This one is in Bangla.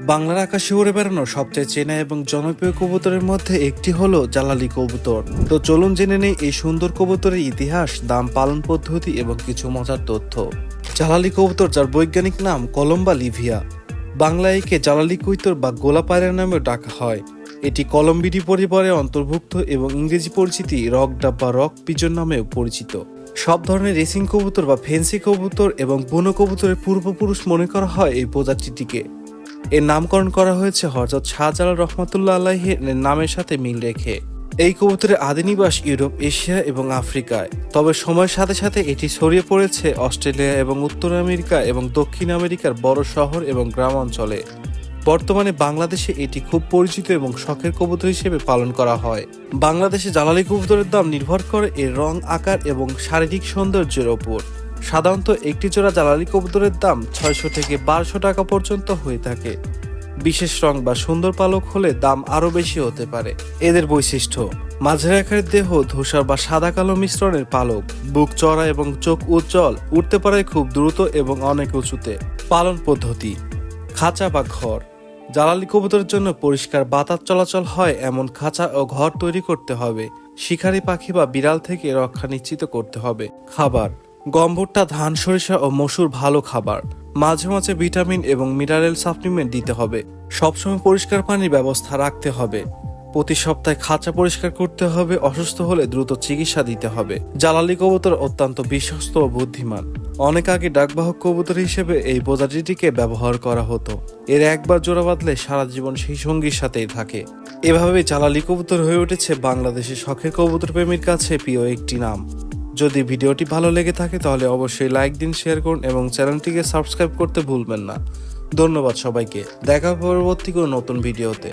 বাংলার আকাশে উড়ে বেড়ানো সবচেয়ে চেনা এবং জনপ্রিয় কবুতরের মধ্যে একটি হলো জালালি কবুতর। তো চলুন জেনে নেই এই সুন্দর কবুতরের ইতিহাস, দাম, পালন পদ্ধতি এবং কিছু মজার তথ্য। জালালি কবুতর, যার বৈজ্ঞানিক নাম কলম্বা লিভিয়া। বাংলায় একে জালালি কৈতর বা গোলা পায়রা নামেও ডাকা হয়। এটি কলম্বিডি পরিবারে অন্তর্ভুক্ত এবং ইংরেজি পরিচিতি রক ডাব বা রক পিজন নামেও পরিচিত। সব ধরনের রেসিং কবুতর বা ফেন্সি কবুতর এবং বনো কবুতরের পূর্বপুরুষ মনে করা হয় এই প্রজাতিটিকে। এর নামকরণ করা হয়েছে হজরত শাহজালাল রহমতুল্লাহ আলাহের নামের সাথে মিল রেখে। এই কবুতরের আদি নিবাস ইউরোপ, এশিয়া এবং আফ্রিকায়। তবে সময়ের সাথে সাথে এটি ছড়িয়ে পড়েছে অস্ট্রেলিয়া এবং উত্তর আমেরিকা এবং দক্ষিণ আমেরিকার বড় শহর এবং গ্রাম অঞ্চলে। বর্তমানে বাংলাদেশে এটি খুব পরিচিত এবং শখের কবুতর হিসেবে পালন করা হয়। বাংলাদেশে জালালি কবুতরের দাম নির্ভর করে এর রং, আকার এবং শারীরিক সৌন্দর্যের ওপর। সাধারণত একটি জোড়া জালালি কবুতরের দাম ছয়শো থেকে বারোশো টাকা পর্যন্ত হয়ে থাকে। বিশেষ রং বা সুন্দর পালক হলে দাম আরও বেশি হতে পারে। এদের বৈশিষ্ট্য, মাঝারি দেহ ধূসর বা সাদা কালো মিশ্রণের পালক, বুক চড়া এবং চোখ উজ্জ্বল, উঠতে পারে খুব দ্রুত এবং অনেক উঁচুতে। পালন পদ্ধতি, খাঁচা বা ঘর জ্বালালি কবুতরের জন্য পরিষ্কার বাতাস চলাচল হয় এমন খাঁচা ও ঘর তৈরি করতে হবে। শিকারী পাখি বা বিড়াল থেকে রক্ষা নিশ্চিত করতে হবে। খাবার গম ভুট্টা ধান, সরিষা ও মসুর ভালো খাবার। মাঝে মাঝে ভিটামিন এবং মিনারেল সাপ্লিমেন্ট দিতে হবে। সবসময় পরিষ্কার পানির ব্যবস্থা রাখতে হবে। প্রতি সপ্তাহে খাঁচা পরিষ্কার করতে হবে, অসুস্থ হলে দ্রুত চিকিৎসা দিতে হবে। জালালি কবুতর অত্যন্ত বিশ্বস্ত ও বুদ্ধিমান। অনেক আগে ডাকবাহক কবুতর হিসেবে এই প্রজাতিটিকে ব্যবহার করা হতো। এর একবার জোড়া বাঁধলে সারা জীবন সেই সঙ্গীর সাথেই থাকে। এভাবে জালালি কবুতর হয়ে উঠেছে বাংলাদেশের শখের কবুতর প্রেমীর কাছে প্রিয় একটি নাম। যদি ভিডিওটি ভালো লেগে থাকে তাহলে অবশ্যই লাইক দিন শেয়ার করুন এবং চ্যানেলটিকে সাবস্ক্রাইব করতে ভুলবেন না। ধন্যবাদ সবাইকে। দেখা পরবর্তী কোনো নতুন ভিডিওতে।